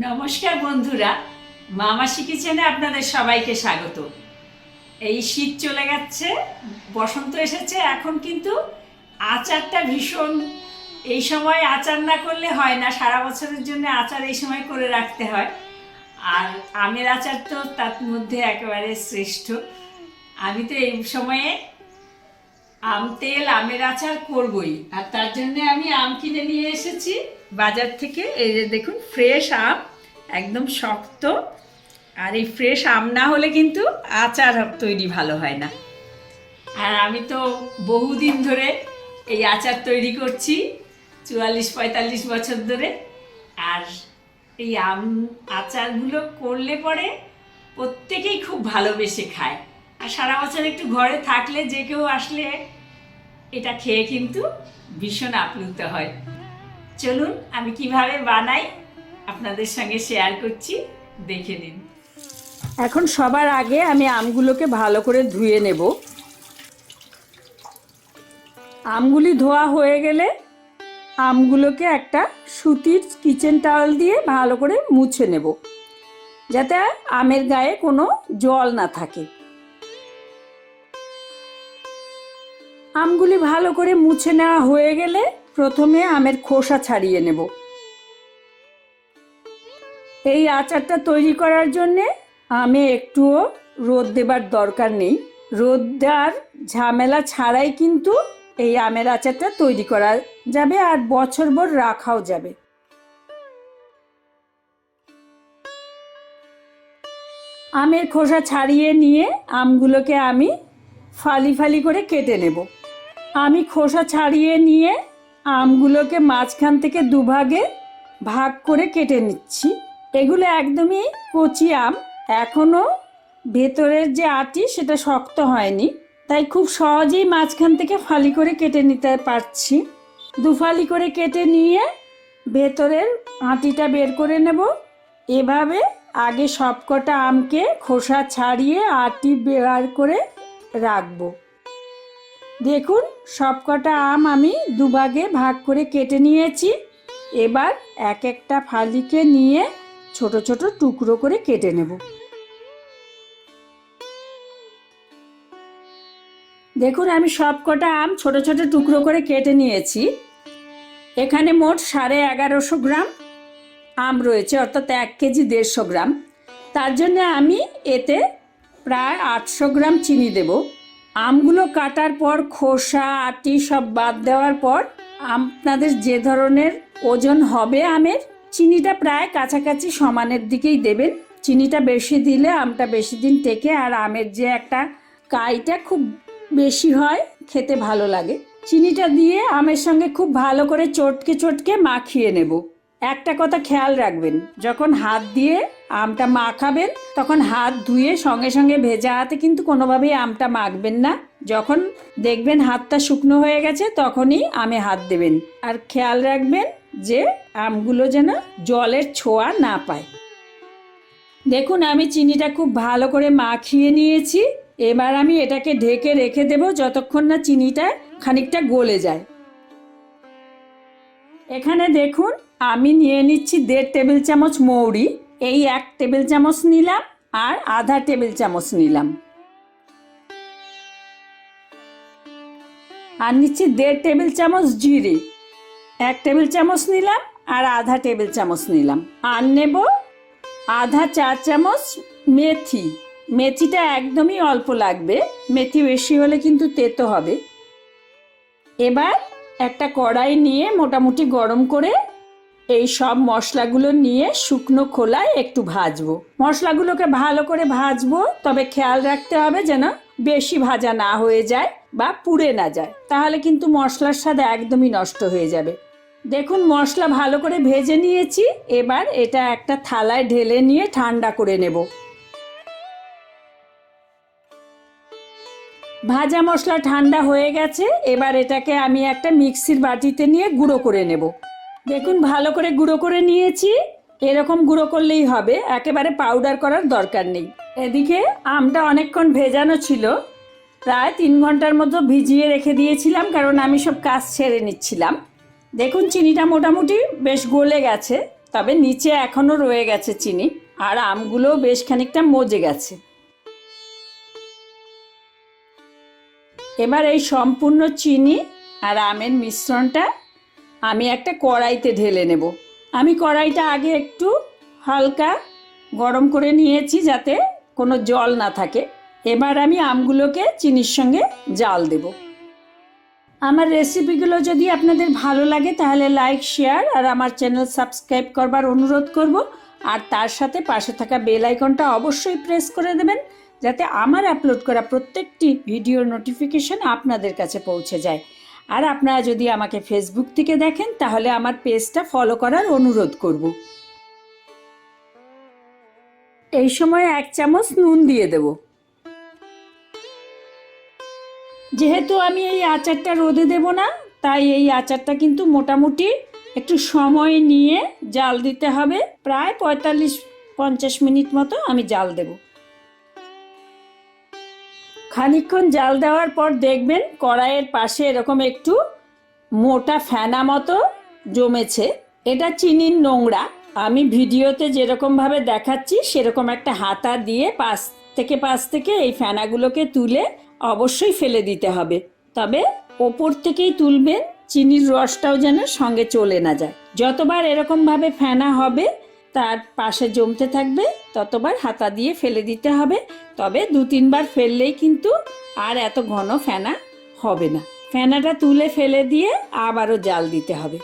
নমস্কার বন্ধুরা মামাসি কিচেনে আপনাদের সবাইকে স্বাগত। এই শীত চলে যাচ্ছে বসন্ত এসেছে, এখন কিন্তু আচারটা ভীষণ। এই সময় আচার না করলে হয় না, সারা বছরের জন্য আচার এই সময় করে রাখতে হয়। আর আমের আচার তো তার মধ্যে একেবারে শ্রেষ্ঠ। আমি তো এই সময়ে আম, তেল, আমের আচার করবই। আর তার জন্য আমি আম কিনে নিয়ে এসেছি। বাজার থেকে এই যে দেখুন ফ্রেশ আম, একদম শক্ত। আর এই ফ্রেশ আম না হলে কিন্তু আচার তৈরি ভালো হয় না। আর আমি তো বহুদিন ধরে এই আচার তৈরি করছি, চুয়াল্লিশ, পঁয়তাল্লিশ বছর ধরে। আর এই আম আচারগুলো করলে পরে প্রত্যেকেই খুব ভালোবেসে খায়। আর সারা বছর একটু ঘরে থাকলে যে কেউ আসলে এটা খেয়ে কিন্তু ভীষণ আপ্লুত হয়। চলুন, আমি কীভাবে বানাই আপনাদের সঙ্গে শেয়ার করছি, দেখে নিন। এখন সবার আগে আমি আমগুলোকে ভালো করে ধুয়ে নেব। আমগুলি ধোয়া হয়ে গেলে আমগুলোকে একটা সুতির কিচেন টাওয়াল দিয়ে ভালো করে মুছে নেব, যাতে আমের গায়ে কোনো জল না থাকে। আমগুলি ভালো করে মুছে নেওয়া হয়ে গেলে প্রথমে আমের খোসা ছাড়িয়ে নেব। এই আচারটা তৈরি করার জন্যে আমে একটুও রোদ দেবার দরকার নেই। রোদ দেওয়ার ঝামেলা ছাড়াই কিন্তু এই আমের আচারটা তৈরি করা যাবে আর বছরভর রাখাও যাবে। আমের খোসা ছাড়িয়ে নিয়ে আমগুলোকে আমি ফালি ফালি করে কেটে নেব। আমি খোসা ছাড়িয়ে নিয়ে আমগুলোকে মাঝখান থেকে দুভাগে ভাগ করে কেটে নিচ্ছি। এগুলো একদমই কচি আম। এখনও ভেতরের যে আটি, সেটা শক্ত হয়নি। তাই খুব সহজেই মাঝখান থেকে ফালি করে কেটে নিতে পারছি। দুফালি করে কেটে নিয়ে ভেতরের আটিটা বের করে নেব। এভাবে আগে সবকটা আমকে খোসা ছাড়িয়ে আটি বের করে রাখব। দেখুন, সবকটা আম আমি দুভাগে ভাগ করে কেটে নিয়েছি। এবার এক একটা ফালিকে নিয়ে ছোট ছোট টুকরো করে কেটে নেব। দেখুন, আমি সবকটা আম ছোট ছোট টুকরো করে কেটে নিয়েছি। এখানে মোট সাড়ে এগারোশো গ্রাম আম রয়েছে, অর্থাৎ এক কেজি দেড়শো গ্রাম। তার জন্য আমি এতে প্রায় আটশো গ্রাম চিনি দেব। আমগুলো কাটার পর খোসা, আটি সব বাদ দেওয়ার পর আপনাদের যে ধরনের ওজন হবে আমের, চিনিটা প্রায় কাছাকাছি সমানের দিকেই দেবেন। চিনিটা বেশি দিলে আমটা বেশি দিন টেকে আর আমের যে একটা কাইটা খুব বেশি হয়, খেতে ভালো লাগে। চিনিটা দিয়ে আমের সঙ্গে খুব ভালো করে চটকে চটকে মাখিয়ে নেব। একটা কথা খেয়াল রাখবেন, যখন হাত দিয়ে আমটা মাখাবেন, তখন হাত ধুয়ে সঙ্গে সঙ্গে ভেজা হাতে কিন্তু কোনোভাবেই আমটা মাখবেন না। যখন দেখবেন হাতটা শুকনো হয়ে গেছে, তখনই আমে হাত দেবেন। আর খেয়াল রাখবেন যে আমগুলো যেন জলের ছোঁয়া না পায়। দেখুন, আমি চিনিটা খুব ভালো করে মাখিয়ে নিয়েছি। এবার আমি এটাকে ঢেকে রেখে দেব যতক্ষণ না চিনিটা খানিকটা গলে যায়। এখানে দেখুন আমি নিয়ে নিচ্ছি দেড় টেবিল চামচ মৌরি, এই এক টেবিল চামচ নিলাম আর আধা টেবিল চামচ নিলাম। আর নিচ্ছি দেড় টেবিল চামচ জিরে, এক টেবিল চামচ নিলাম আর আধা টেবিল চামচ নিলাম। আর নেব আধা চা চামচ মেথি, মেথিটা একদমই অল্প লাগবে, মেথি বেশি হলে কিন্তু তেতো হবে। এবার একটা কড়াই নিয়ে মোটামুটি গরম করে এই সব মশলাগুলো নিয়ে শুকনো খোলায় একটু ভাজবো। মশলাগুলোকে ভালো করে ভাজবো, তবে খেয়াল রাখতে হবে যেন বেশি ভাজা না হয়ে যায় বা পুড়ে না যায়। তাহলে কিন্তু মশলার স্বাদ একদমই নষ্ট হয়ে যাবে। দেখুন, মশলা ভালো করে ভেজে নিয়েছি। এবার এটা একটা থালায় ঢেলে নিয়ে ঠান্ডা করে নেব। ভাজা মশলা ঠান্ডা হয়ে গেছে। এবার এটাকে আমি একটা মিক্সির বাটিতে নিয়ে গুঁড়ো করে নেব। দেখুন, ভালো করে গুঁড়ো করে নিয়েছি। এরকম গুঁড়ো করলেই হবে, একেবারে পাউডার করার দরকার নেই। এদিকে আমটা অনেকক্ষণ ভেজানো ছিল, প্রায় তিন ঘণ্টার মতো ভিজিয়ে রেখে দিয়েছিলাম, কারণ আমি সব কাজ ছেড়ে নিচ্ছিলাম। দেখুন, চিনিটা মোটামুটি বেশ গলে গেছে, তবে নিচে এখনও রয়ে গেছে চিনি, আর আমগুলো বেশ খানিকটা মজে গেছে। এবার এই সম্পূর্ণ চিনি আর আমের মিশ্রণটা আমি একটা কড়াইতে ঢেলে নেব। আমি কড়াইটা আগে একটু হালকা গরম করে নিয়েছি যাতে কোনো জল না থাকে। এবার আমি আমগুলোকে চিনির সঙ্গে জাল দেব। আমার রেসিপিগুলো যদি আপনাদের ভালো লাগে তাহলে লাইক, শেয়ার আর আমার চ্যানেল সাবস্ক্রাইব করবার অনুরোধ করব। আর তার সাথে পাশে থাকা বেল আইকনটা অবশ্যই প্রেস করে দেবেন যাতে আমার আপলোড করা প্রত্যেকটি ভিডিওর নোটিফিকেশন আপনাদের কাছে পৌঁছে যায়। আর আপনারা যদি আমাকে ফেসবুক থেকে দেখেন, তাহলে আমার পেজটা ফলো করার অনুরোধ করব। এই সময় এক চামচ নুন দিয়ে দেব। যেহেতু আমি এই আচারটা রোদে দেব না, তাই এই আচারটা কিন্তু মোটামুটি একটু সময় নিয়ে জাল দিতে হবে। প্রায় পঁয়তাল্লিশ পঞ্চাশ মিনিট মতো আমি জাল দেবো। খানিকক্ষণ জাল দেওয়ার পর দেখবেন কড়াইয়ের পাশে এরকম একটু মোটা ফেনা মতো জমেছে। এটা চিনির নোংরা। আমি ভিডিওতে যেরকমভাবে দেখাচ্ছি, সেরকম একটা হাতা দিয়ে পাশ থেকে পাশ থেকে এই ফেনাগুলোকে তুলে অবশ্যই ফেলে দিতে হবে। তবে ওপর থেকেই তুলবেন, চিনির রসটাও যেন সঙ্গে চলে না যায়। যতবার এরকমভাবে ফেনা হবে তার পাশে জমতে থাকবে, ততবার হাতা দিয়ে ফেলে দিতে হবে। তবে দু তিনবার ফেললেই কিন্তু আর এত ঘন ফেনা হবে না। ফেনাটা তুলে ফেলে দিয়ে আবারও জাল দিতে হবে।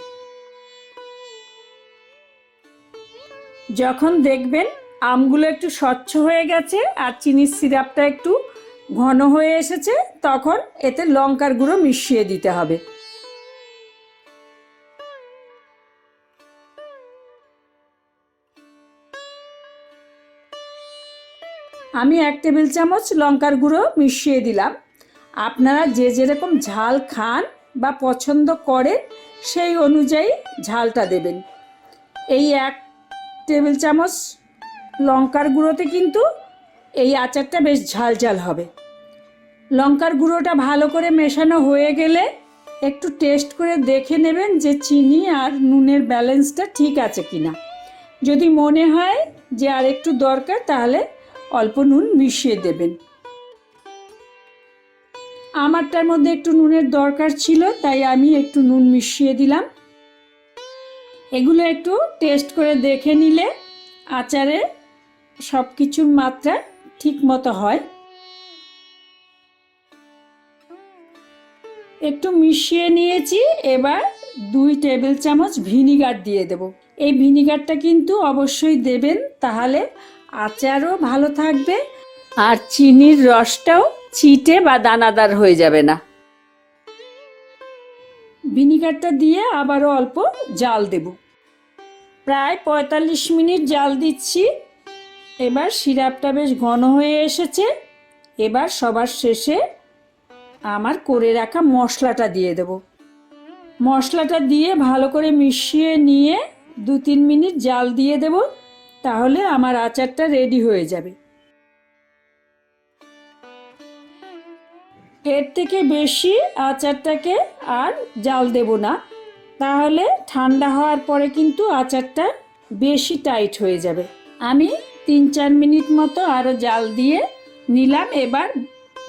যখন দেখবেন আমগুলো একটু স্বচ্ছ হয়ে গেছে আর চিনির সিরাপটা একটু ঘন হয়ে এসেছে, তখন এতে লঙ্কার গুঁড়ো মিশিয়ে দিতে হবে। আমি এক টেবিল চামচ লঙ্কার গুঁড়ো মিশিয়ে দিলাম। আপনারা যে যেরকম ঝাল খান বা পছন্দ করেন, সেই অনুযায়ী ঝালটা দেবেন। এই এক টেবিল চামচ লঙ্কার গুঁড়োতে কিন্তু এই আচারটা বেশ ঝাল ঝাল হবে। লঙ্কার গুঁড়োটা ভালো করে মেশানো হয়ে গেলে একটু টেস্ট করে দেখে নেবেন যে চিনি আর নুনের ব্যালেন্সটা ঠিক আছে কিনা। যদি মনে হয় যে আর একটু দরকার, তাহলে অল্প নুন মিশিয়ে দেবেন। আমারটার মধ্যে একটু নুনের দরকার ছিল, তাই আমি একটু নুন মিশিয়ে দিলাম। এগুলো একটু টেস্ট করে দেখে নিলে আচারে সব কিছুর মাত্রা ঠিক মতো হয়। একটু মিশিয়ে নিয়েছি, এবার দুই টেবিল চামচ ভিনিগার দিয়ে দেব। এই ভিনিগারটা কিন্তু অবশ্যই দেবেন, তাহলে আচারও ভালো থাকবে আর চিনির রসটাও চিটে বা দানাদার হয়ে যাবে না। ভিনিগারটা দিয়ে আবারও অল্প জাল দেব। প্রায় পঁয়তাল্লিশ মিনিট জাল দিচ্ছি। এবার সিরাপটা বেশ ঘন হয়ে এসেছে। এবার সবার শেষে আমার করে রাখা মশলাটা দিয়ে দেব। মশলাটা দিয়ে ভালো করে মিশিয়ে নিয়ে দু তিন মিনিট জাল দিয়ে দেব। তাহলে আমার আচারটা রেডি হয়ে যাবে। এর থেকে বেশি আচারটাকে আর জাল দেব না। তাহলে ঠান্ডা হওয়ার পরে কিন্তু আচারটা বেশি টাইট হয়ে যাবে। আমি তিন চার মিনিট মতো আরও জাল দিয়ে নিলাম। এবার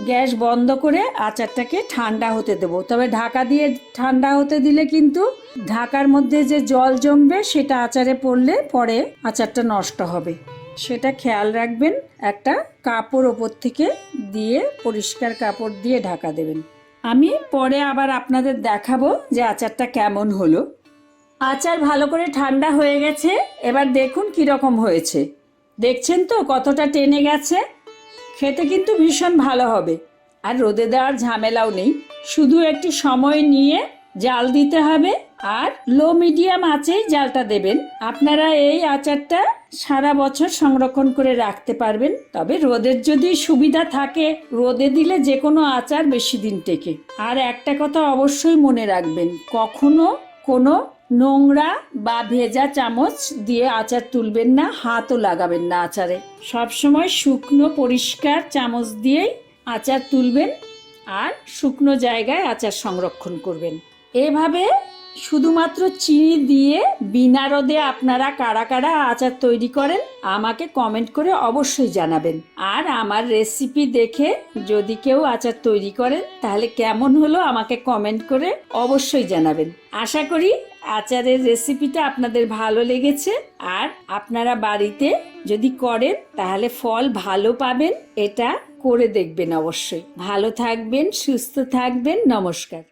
গ্যাস বন্ধ করে আচারটাকে ঠান্ডা হতে দেবো। তবে ঢাকা দিয়ে ঠান্ডা হতে দিলে কিন্তু ঢাকার মধ্যে যে জল জমবে সেটা আচারে পড়লে পরে আচারটা নষ্ট হবে। সেটা খেয়াল রাখবেন, একটা কাপড় ওপর থেকে দিয়ে, পরিষ্কার কাপড় দিয়ে ঢাকা দেবেন। আমি পরে আবার আপনাদের দেখাবো যে আচারটা কেমন হলো। আচার ভালো করে ঠান্ডা হয়ে গেছে, এবার দেখুন কীরকম হয়েছে। দেখছেন তো কতটা টেনে গেছে? খেতে কিন্তু ভীষণ ভালো হবে। আর রোদে দেওয়ার ঝামেলাও নেই। শুধু একটু সময় নিয়ে জাল দিতে হবে আর লো মিডিয়াম আঁচেই জালটা দেবেন। আপনারা এই আচারটা সারা বছর সংরক্ষণ করে রাখতে পারবেন। তবে রোদের যদি সুবিধা থাকে, রোদে দিলে যে কোনো আচার বেশি দিন টেকে। আর একটা কথা অবশ্যই মনে রাখবেন, কখনো কোনো নোংরা বা ভেজা চামচ দিয়ে আচার তুলবেন না, হাতও লাগাবেন না আচারে। সবসময় শুকনো, পরিষ্কার চামচ দিয়েই আচার তুলবেন আর শুকনো জায়গায় আচার সংরক্ষণ করবেন। এভাবে শুধুমাত্র চিনি দিয়ে বিনা রোদে আপনারা কারা কারা আচার তৈরি করেন, আমাকে কমেন্ট করে অবশ্যই জানাবেন। আর আমার রেসিপি দেখে যদি কেউ আচার তৈরি করেন, তাহলে কেমন হলো আমাকে কমেন্ট করে অবশ্যই জানাবেন। আশা করি আচারের রেসিপিটা আপনাদের ভালো লেগেছে। আর আপনারা বাড়িতে যদি করেন, তাহলে ফল ভালো পাবেন, এটা করে দেখবেন অবশ্যই। ভালো থাকবেন, সুস্থ থাকবেন, নমস্কার।